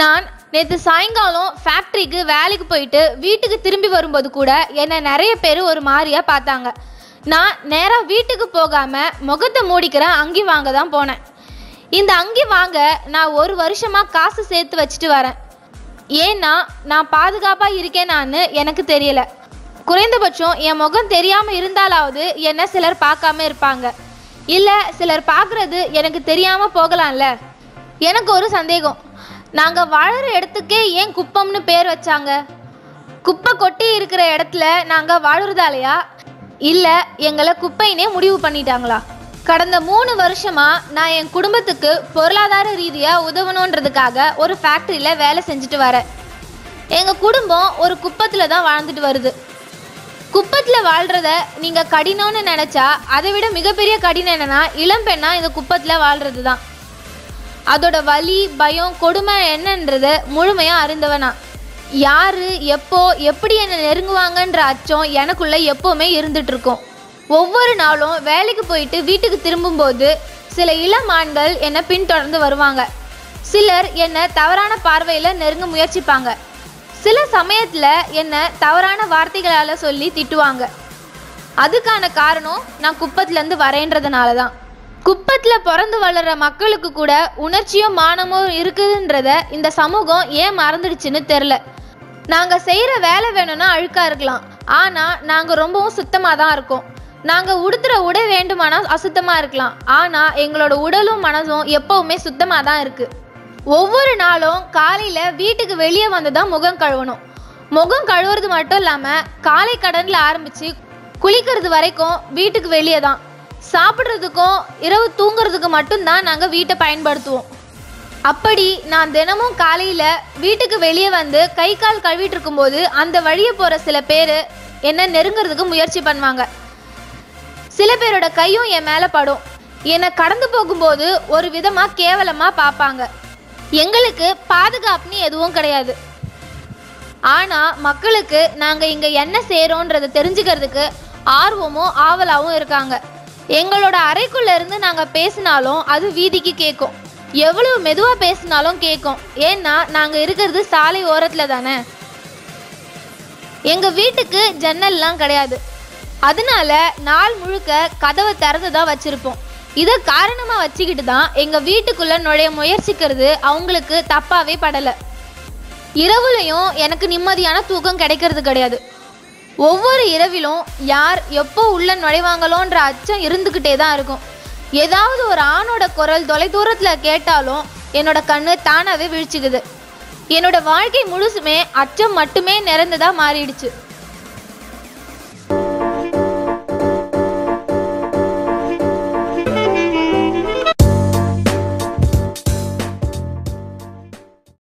நான் நேற்று சாயங்காலம் ஃபேக்ட்ரிக்கு வேலைக்கு போயிட்டு வீட்டுக்கு திரும்பி வரும்போது கூட என்னை நிறைய பேர் ஒரு மாதிரியாக பார்த்தாங்க. நான் நேராக வீட்டுக்கு போகாமல் முகத்தை மூடிக்கிற அங்கி வாங்க தான் போனேன். இந்த அங்கி வாங்க நான் ஒரு வருஷமாக காசு சேர்த்து வச்சுட்டு வரேன். ஏன்னா நான் பாதுகாப்பாக இருக்கேனான்னு எனக்கு தெரியல. குறைந்தபட்சம் என் முகம் தெரியாமல் இருந்தாலாவது என்ன சிலர் பார்க்காம இருப்பாங்க. இல்லை சிலர் பார்க்குறது எனக்கு தெரியாமல் போகலாம்ல. எனக்கு ஒரு சந்தேகம். நாங்கள் வாழுற இடத்துக்கே ஏன் குப்பம்னு பேர் வச்சாங்க? குப்பை கொட்டி இருக்கிற இடத்துல நாங்கள் வாழுறதாலையா இல்லை எங்களை குப்பைனே முடிவு பண்ணிட்டாங்களா? கடந்த மூணு வருஷமா நான் என் குடும்பத்துக்கு பொருளாதார ரீதியாக உதவணுன்றதுக்காக ஒரு ஃபேக்ட்ரியில் வேலை செஞ்சுட்டு வரேன். எங்கள் குடும்பம் ஒரு குப்பத்தில் தான் வாழ்ந்துட்டு வருது. குப்பத்தில் வாழ்கிறத நீங்கள் கடினம்னு நினச்சா அதை விட மிகப்பெரிய கடினம் என்னன்னா இளம்பெண்ணா இந்த குப்பத்தில் வாழ்கிறது தான் அதோட வலி பயம் கொடுமை என்னன்றத முழுமையாக அறிந்தவனா. யாரு எப்போ எப்படி என்னை நெருங்குவாங்கன்ற அச்சம் எனக்குள்ளே எப்போவுமே இருந்துட்டு இருக்கும் ஒவ்வொரு நாளும் வேலைக்கு போயிட்டு வீட்டுக்கு திரும்பும்போது சில இளம் ஆண்கள் என்னை பின்தொடர்ந்து வருவாங்க. சிலர் என்னை தவறான பார்வையில் நெருங்க முயற்சிப்பாங்க. சில சமயத்தில் என்னை தவறான வார்த்தைகளால் சொல்லி திட்டுவாங்க. அதுக்கான காரணம் நான் குப்பத்துலேருந்து வரேன்றதுனால தான் குப்பத்தில் பிறந்து வளர்ற மக்களுக்கு கூட உணர்ச்சியும் மானமும் இருக்குதுன்றத இந்த சமூகம் ஏன் மறந்துடுச்சுன்னு தெரில நாங்கள் செய்கிற வேலை வேணும்னா அழுக்காக இருக்கலாம். ஆனால் நாங்கள் ரொம்பவும் சுத்தமாக தான் இருக்கோம். நாங்கள் உடுத்துகிற உடை வேண்டுமானால் அசுத்தமாக இருக்கலாம். ஆனால் எங்களோட உடலும் மனசும் எப்போவுமே சுத்தமாக தான் இருக்குது ஒவ்வொரு நாளும் காலையில் வீட்டுக்கு வெளியே வந்து தான் முகம் கழுவணும். முகம் கழுவுறது மட்டும் இல்லாமல் காலை கடனில் ஆரம்பித்து குளிக்கிறது வரைக்கும் வீட்டுக்கு வெளியே தான். சாப்பிட்றதுக்கும் இரவு தூங்குறதுக்கு மட்டும்தான் நாங்கள் வீட்டை பயன்படுத்துவோம். அப்படி நான் தினமும் காலையில் வீட்டுக்கு வெளியே வந்து கை கால் கழுவிட்டு இருக்கும்போது அந்த வழியை போகிற சில பேர் என்னை நெருங்கிறதுக்கு முயற்சி பண்ணுவாங்க. சில பேரோட கையும் என் மேலே படும். என்னை கடந்து போகும்போது ஒரு விதமாக கேவலமாக பார்ப்பாங்க. எங்களுக்கு பாதுகாப்புன்னு எதுவும் கிடையாது. ஆனால் மக்களுக்கு நாங்கள் இங்கே என்ன செய்கிறோன்றதை தெரிஞ்சுக்கிறதுக்கு ஆர்வமும் ஆவலாகவும் இருக்காங்க. எங்களோட அறைக்குள்ள இருந்து நாங்கள் பேசினாலும் அது வீதிக்கு கேட்கும் எவ்வளவு மெதுவாக பேசினாலும் கேட்கும் ஏன்னா நாங்கள் இருக்கிறது சாலை ஓரத்தில் தானே. எங்கள் வீட்டுக்கு ஜன்னல்லாம் கிடையாது. அதனால நாள் முழுக்க கதவை திறந்து தான் வச்சுருப்போம். இதை காரணமாக வச்சுக்கிட்டு தான் எங்கள் வீட்டுக்குள்ளே நுழைய முயற்சிக்கிறது அவங்களுக்கு தப்பாகவே படலை. இரவுலையும் எனக்கு நிம்மதியான தூக்கம் கிடைக்கிறது கிடையாது. ஒவ்வொரு இரவிலும் யார் எப்போ உள்ள நுழைவாங்களோன்ற அச்சம் இருந்துக்கிட்டே தான் இருக்கும். ஏதாவது ஒரு ஆணோட குரல் தொலைதூரத்தில் கேட்டாலும் என்னோட கண்ணு தானாகவே விழிச்சுக்குது. என்னோட வாழ்க்கை முழுசுமே அச்சம் மட்டுமே நிறைந்ததாக மாறிடுச்சு.